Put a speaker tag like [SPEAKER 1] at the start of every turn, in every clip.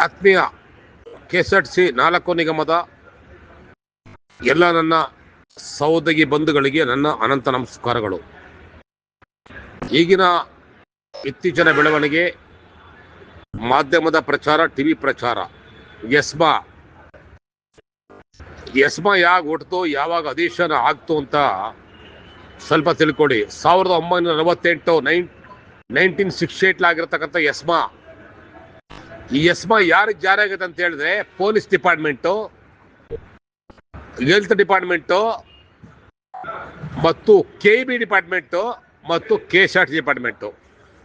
[SPEAKER 1] ಆತ್ಮೀಯ K S R T C ನಾಲ್ಕು ನಿಗಮದ ಎಲ್ಲ ನನ್ನ ಸಹೋದಗಿ ಬಂಧುಗಳಿಗೆ ನನ್ನ ಅನಂತ ನಮಸ್ಕಾರಗಳು. ಈಗಿನ ಇತ್ತೀಚಿನ ಬೆಳವಣಿಗೆ, ಮಾಧ್ಯಮದ ಪ್ರಚಾರ, ಟಿವಿ ಪ್ರಚಾರ. ಎಸ್ಮಾ. ಎಸ್ಮಾ ಯಾವಾಗ ಹುಟ್ಟಿತು ಯಾವಾಗ ಅಧಿವೇಶನ ಆಗ್ತು ಅಂತ ಸ್ವಲ್ಪ ತಿಳ್ಕೊಡಿ. ಸಾವಿರದ ಒಂಬೈನೂರ ನಲವತ್ತೆಂಟು, ನೈನ್, ನೈನ್ಟೀನ್ ಸಿಕ್ಸ್ಟಿ ಏಟ್ಲಾಗಿರ್ತಕ್ಕಂಥ ಎಸ್ಮಾ ಈ ಎಸ್ಮಾ ಯಾರಿಗೆ ಜಾರಿ ಆಗುತ್ತೆ ಅಂತ ಹೇಳಿದ್ರೆ ಪೊಲೀಸ್ ಡಿಪಾರ್ಟ್ಮೆಂಟು, ಹೆಲ್ತ್ ಡಿಪಾರ್ಟ್ಮೆಂಟು ಮತ್ತು ಕೆ ಬಿ ಡಿಪಾರ್ಟ್ಮೆಂಟು ಮತ್ತು K S R T department.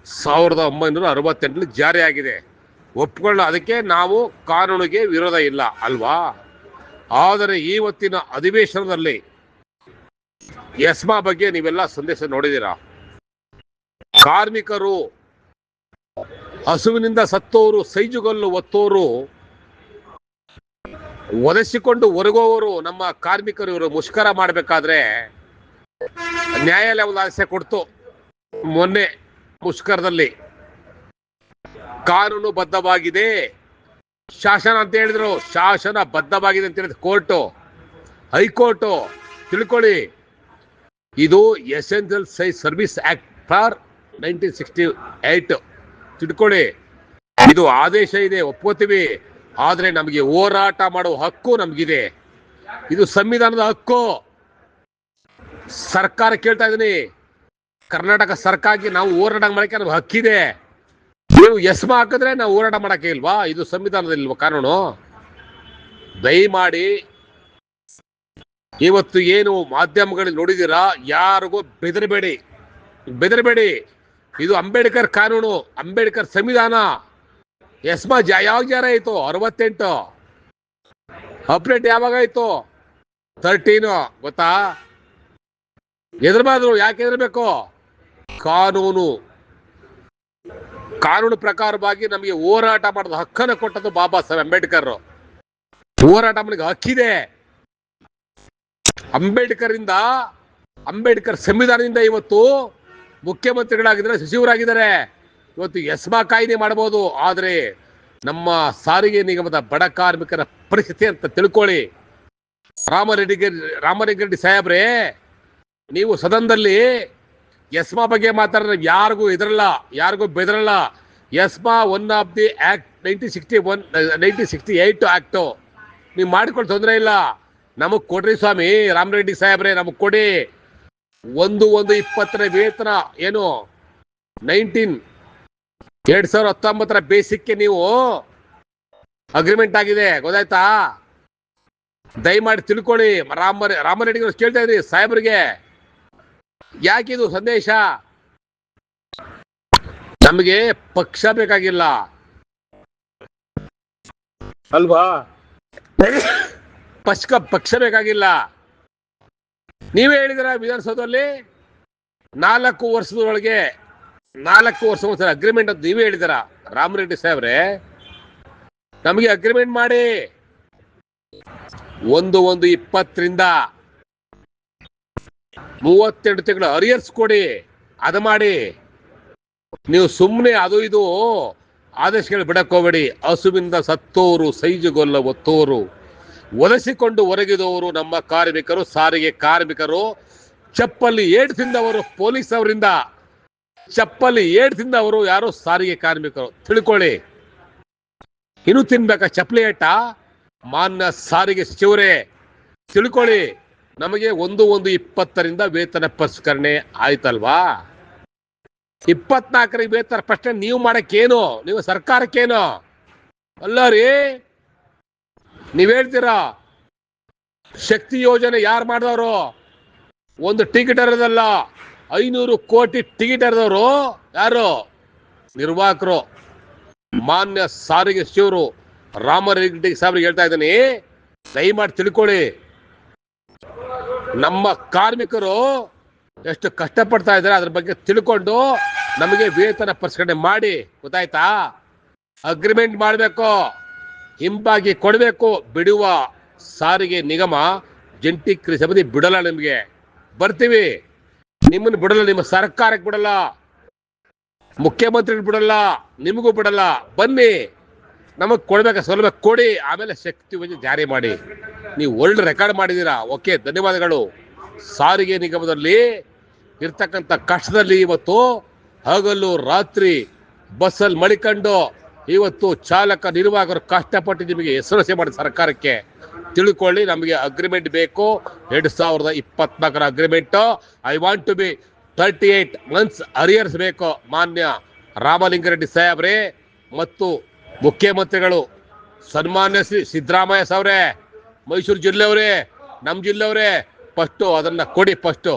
[SPEAKER 1] ಸಾವಿರದ ಒಂಬೈನೂರ ಅರವತ್ತೆಂಟರಲ್ಲಿ ಜಾರಿಯಾಗಿದೆ ಒಪ್ಕೊಳ್ಳ ಅದಕ್ಕೆ ನಾವು ಕಾನೂನಿಗೆ ವಿರೋಧ ಇಲ್ಲ, ಅಲ್ವಾ? ಆದರೆ ಇವತ್ತಿನ ಅಧಿವೇಶನದಲ್ಲಿ ಎಸ್ಮಾ ಬಗ್ಗೆ ನೀವೆಲ್ಲ ಸಂದೇಶ ನೋಡಿದ್ದೀರಾ? ಕಾರ್ಮಿಕರು ಹಸುವಿನಿಂದ ಸತ್ತೋರು, ಸೈಜುಗಲ್ಲು ಒತ್ತೋರು, ಒದಸಿಕೊಂಡು ಹೊರಗೋವರು ನಮ್ಮ ಕಾರ್ಮಿಕರು ಇವರು ಮುಷ್ಕರ ಮಾಡಬೇಕಾದ್ರೆ ನ್ಯಾಯಾಲಯ ಆಸೆ ಕೊಡ್ತು. ಮೊನ್ನೆ ಮುಷ್ಕರದಲ್ಲಿ ಕಾನೂನು ಬದ್ಧವಾಗಿದೆ. ಶಾಸನ ಅಂತ ಹೇಳಿದ್ರು, ಶಾಸನ ಬದ್ಧವಾಗಿದೆ ಅಂತ ಹೇಳಿದ್ರು ಕೋರ್ಟು. ಹೈಕೋರ್ಟು, ತಿಳ್ಕೊಳ್ಳಿ. ಇದು essential size service act for nineteen sixty eight ತಿಳ್ಕೊಳ್ಳಿ ಇದು ಆದೇಶ ಇದೆ ಒಪ್ಕೋತೀವಿ ಆದ್ರೆ ನಮಗೆ ಹೋರಾಟ ಮಾಡುವ ಹಕ್ಕು ನಮಗಿದೆ. ಇದು ಸಂವಿಧಾನದ ಹಕ್ಕು. ಸರ್ಕಾರ ಕೇಳ್ತಾ ಇದ್ದೀನಿ ಕರ್ನಾಟಕ ಸರ್ಕಾರಕ್ಕೆ ನಾವು ಹೋರಾಟ ಮಾಡಕ್ಕೆ ನಮ್ಗೆ ಹಕ್ಕಿದೆ. ನೀವು ಎಸ್ಮ ಹಾಕಿದ್ರೆ ನಾವು ಹೋರಾಟ ಮಾಡಕ್ಕೆ ಇಲ್ವಾ? ಇದು ಸಂವಿಧಾನದಲ್ಲಿಲ್ವಾ ಕಾನೂನು? ದಯಮಾಡಿ ಇವತ್ತು ಏನು ಮಾಧ್ಯಮಗಳಲ್ಲಿ ನೋಡಿದೀರಾ ಯಾರಿಗೂ ಬೆದರಬೇಡಿ. ಬೆದರಬೇಡಿ. ಇದು ಅಂಬೇಡ್ಕರ್ ಕಾನೂನು, ಅಂಬೇಡ್ಕರ್ ಸಂವಿಧಾನ. ಎಸ್ಮಾ ಜ ಯಾವಾಗ ಜಾರ ಆಯ್ತು ಅರವತ್ತೆಂಟು. ಅಪ್ಡೇಟ್ ಯಾವಾಗ ಆಯ್ತು ತರ್ಟೀನು ಗೊತ್ತಾ? ಎದುರಬಾರ್ದು ಯಾಕೆ ಎದುರಬೇಕು? ಕಾನೂನು. ಕಾನೂನು ಪ್ರಕಾರವಾಗಿ ನಮಗೆ ಹೋರಾಟ ಮಾಡಿದ ಹಕ್ಕನ್ನು ಕೊಟ್ಟದ್ದು ಬಾಬಾ ಸಾಹೇಬ್ ಅಂಬೇಡ್ಕರ್. ಹೋರಾಟ ಮಾಡಿದ ಹಕ್ಕಿದೆ. ಅಂಬೇಡ್ಕರ್ ಇಂದ ಅಂಬೇಡ್ಕರ್ ಸಂವಿಧಾನದಿಂದ ಇವತ್ತು ಮುಖ್ಯಮಂತ್ರಿಗಳಾಗಿದ್ದಾರೆ, ಸಚಿವರಾಗಿದ್ದಾರೆ. ಇವತ್ತು ಎಸ್ಮಾ ಕಾಯ್ದೆ ಮಾಡಬಹುದು, ಆದರೆ ನಮ್ಮ ಸಾರಿಗೆ ನಿಗಮದ ಬಡ ಕಾರ್ಮಿಕರ ಪರಿಸ್ಥಿತಿ ಅಂತ ತಿಳ್ಕೊಳ್ಳಿ. ರಾಮರೆಡ್ಡಿ ರಾಮರೆಡ್ಡಿ ಸಾಹೇಬ್ರೆ, ನೀವು ಸದನದಲ್ಲಿ ಎಸ್ಮಾ ಬಗ್ಗೆ ಮಾತಾಡಿದ್ರೆ ಯಾರಿಗೂ ಇದರಲ್ಲ ಯಾರಿಗೂ ಬೆದರಲ್ಲ. ESMA one of the act nineteen sixty one, nineteen sixty eight act ನೀವು ಮಾಡಿಕೊಂಡು ತೊಂದರೆ ಇಲ್ಲ. ನಮಗೆ ಕೊಡ್ರಿ ಸ್ವಾಮಿ, ರಾಮರೆಡ್ಡಿ ಸಾಹೇಬ್ರೆ ನಮಗೆ ಕೊಡಿ. ಒಂದು ಒಂದು ಇಪ್ಪತ್ತರ ವೇತನ ಏನು? ನೈನ್ಟೀನ್ ಎರಡ್ ಸಾವಿರದ ಹತ್ತೊಂಬತ್ತರ ಬೇಸಿಕ್ಗೆ ನೀವು ಅಗ್ರಿಮೆಂಟ್ ಆಗಿದೆ ಗೊತ್ತಾಯ್ತಾ? ದಯಮಾಡಿ ತಿಳ್ಕೊಳ್ಳಿ ರಾಮ ರಾಮರೆಡ್ಡಿ ಅವ್ರು ಕೇಳ್ತಾ ಇದ್ರಿ ಸಾಹೇಬ್ರಿಗೆ. ಯಾಕಿದು ಸಂದೇಶ? ನಮಗೆ ಪಕ್ಷ ಬೇಕಾಗಿಲ್ಲ. ಅಲ್ವಾ? ಪಕ್ಷ ಪಕ್ಷ ಬೇಕಾಗಿಲ್ಲ. ನೀವೇ ಹೇಳಿದಿರ ವಿಧಾನಸೌಧದಲ್ಲಿ? ನಾಲ್ಕು ವರ್ಷದೊಳಗೆ, ನಾಲ್ಕು ವರ್ಷ ಅಗ್ರಿಮೆಂಟ್ ಅಂತ ನೀವೇ ಹೇಳಿದಿರ ರಾಮರೆಡ್ಡಿ ಸಾಹೇಬ್ರೆ, ನಮಗೆ ಅಗ್ರಿಮೆಂಟ್ ಮಾಡಿ. ಒಂದು ಒಂದು, ಇಪ್ಪತ್ತರಿಂದ ಮೂವತ್ತೆರಡು ತಿಂಗಳು ಅರಿಯರ್ಸ್ ಕೊಡಿ. ಅದು ಮಾಡಿ. ನೀವು ಸುಮ್ಮನೆ ಅದು, ಇದು ಆದೇಶಗಳು ಬಿಡಕ್ ಹೋಗ್ಬೇಡಿ. ಹಸುವಿಂದ ಸತ್ತೋರು, ಸೈಜುಗೊಲ್ಲ ಒತ್ತೋರು. ಒಲಿಸಿಕೊಂಡು ಹೊರಗಿದವರು ನಮ್ಮ ಕಾರ್ಮಿಕರು, ಸಾರಿಗೆ ಕಾರ್ಮಿಕರು. ಚಪ್ಪಲಿ ಏಟ್ ತಿಂದವರು ಪೊಲೀಸ್ ಅವರಿಂದ. ಚಪ್ಪಲಿ ಏಟ್ ತಿಂದವರು ಯಾರು ಸಾರಿಗೆ ಕಾರ್ಮಿಕರು. ತಿಳ್ಕೊಳ್ಳಿ. ಇನ್ನು ತಿನ್ಬೇಕಾ ಚಪ್ಪಲಿ ಏಟ? ಮಾನ್ಯ ಸಾರಿಗೆ ಸಚಿವರೇ, ತಿಳ್ಕೊಳ್ಳಿ. ನಮಗೆ ಒಂದು ಒಂದು ಇಪ್ಪತ್ತರಿಂದ ವೇತನ ಪರಿಷ್ಕರಣೆ ಆಯ್ತಲ್ವಾ? ಇಪ್ಪತ್ನಾಲ್ಕರಿಗೆ ವೇತನ ಪ್ರಶ್ನೆ ನೀವು ಮಾಡಕ್ಕೇನು? ನೀವು ಸರ್ಕಾರಕ್ಕೇನು? ಅಲ್ಲ ರೀ. ನೀವ್ ಹೇಳ್ತೀರಾ? ಶಕ್ತಿ ಯೋಜನೆ ಯಾರು ಮಾಡಿದವರು? ಒಂದು ಟಿಕೆಟ್ ಇರೋದಲ್ಲ ಐನೂರು ಕೋಟಿ ಟಿಕೆಟ್ ಹರಿದವರು ಯಾರು? ನಿರ್ವಾಹಕರು. ಮಾನ್ಯ ಸಾರಿಗೆ ಸಚಿವರು ರಾಮರೆಡ್ಡಿ ಸಾಹೇಬ್ರಿಗೆ ಹೇಳ್ತಾ ಇದ್ದೀನಿ, ದಯಮಾಡಿ ತಿಳ್ಕೊಳ್ಳಿ. ನಮ್ಮ ಕಾರ್ಮಿಕರು ಎಷ್ಟು ಕಷ್ಟಪಡ್ತಾ ಇದ್ದಾರೆ ಅದ್ರ ಬಗ್ಗೆ ತಿಳ್ಕೊಂಡು ನಮಗೆ ವೇತನ ಪರಿಷ್ಕರಣೆ ಮಾಡಿ, ಗೊತ್ತಾಯ್ತಾ? ಅಗ್ರಿಮೆಂಟ್ ಮಾಡಬೇಕು. ಹಿಂಬಾಗಿ ಕೊಡಬೇಕು ಬಿಡುವ ಸಾರಿಗೆ ನಿಗಮ ಜಂಟಿ ಕೃಷಿ ಸಮಿತಿ ಬಿಡಲ್ಲ ನಿಮಗೆ. ಬರ್ತೀವಿ. ನಿಮ್ಮನ್ನು ಬಿಡಲ್ಲ, ನಿಮ್ಮ ಸರ್ಕಾರಕ್ಕೆ ಬಿಡಲ್ಲ. ಮುಖ್ಯಮಂತ್ರಿಗಳು ಬಿಡಲ್ಲ, ನಿಮಗೂ ಬಿಡಲ್ಲ. ಬನ್ನಿ. ನಮಗೆ ಕೊಡಬೇಕ ಸೌಲಭ್ಯ ಕೊಡಿ, ಆಮೇಲೆ ಶಕ್ತಿ ವಜೆ ಜಾರಿ ಮಾಡಿ. ನೀವು ವರ್ಲ್ಡ್ ರೆಕಾರ್ಡ್ ಮಾಡಿದ್ದೀರಾ. ಓಕೆ, ಧನ್ಯವಾದಗಳು. ಸಾರಿಗೆ ನಿಗಮದಲ್ಲಿ ಇರ್ತಕ್ಕಂಥ ಕಷ್ಟದಲ್ಲಿ ಇವತ್ತು ಹಗಲು ರಾತ್ರಿ ಬಸ್ಸಲ್ಲಿ ಮಡಿಕೊಂಡು ಇವತ್ತು ಚಾಲಕ ನಿರ್ವಾಹಕರು ಕಷ್ಟಪಟ್ಟು ನಿಮಗೆ ಹೆಸರುಸೆ ಮಾಡಿ ಸರ್ಕಾರಕ್ಕೆ ತಿಳ್ಕೊಳ್ಳಿ, ನಮಗೆ ಅಗ್ರಿಮೆಂಟ್ ಬೇಕು. ಎರಡು ಸಾವಿರದ ಇಪ್ಪತ್ನಾಲ್ಕರ agreement I want to be thirty eight months arrears ಬೇಕು ಮಾನ್ಯ ರಾಮಲಿಂಗಾರೆಡ್ಡಿ ಸಾಹೇಬ್ರೆ. ಮತ್ತು ಮುಖ್ಯಮಂತ್ರಿಗಳು ಸನ್ಮಾನ್ಯ ಶ್ರೀ ಸಿದ್ದರಾಮಯ್ಯ ಸಾವ್ರೆ ಮೈಸೂರು ಜಿಲ್ಲೆಯವರೇ ನಮ್ಮ ಜಿಲ್ಲೆಯವರೇ ಫಸ್ಟು ಅದನ್ನು ಕೊಡಿ ಫಸ್ಟು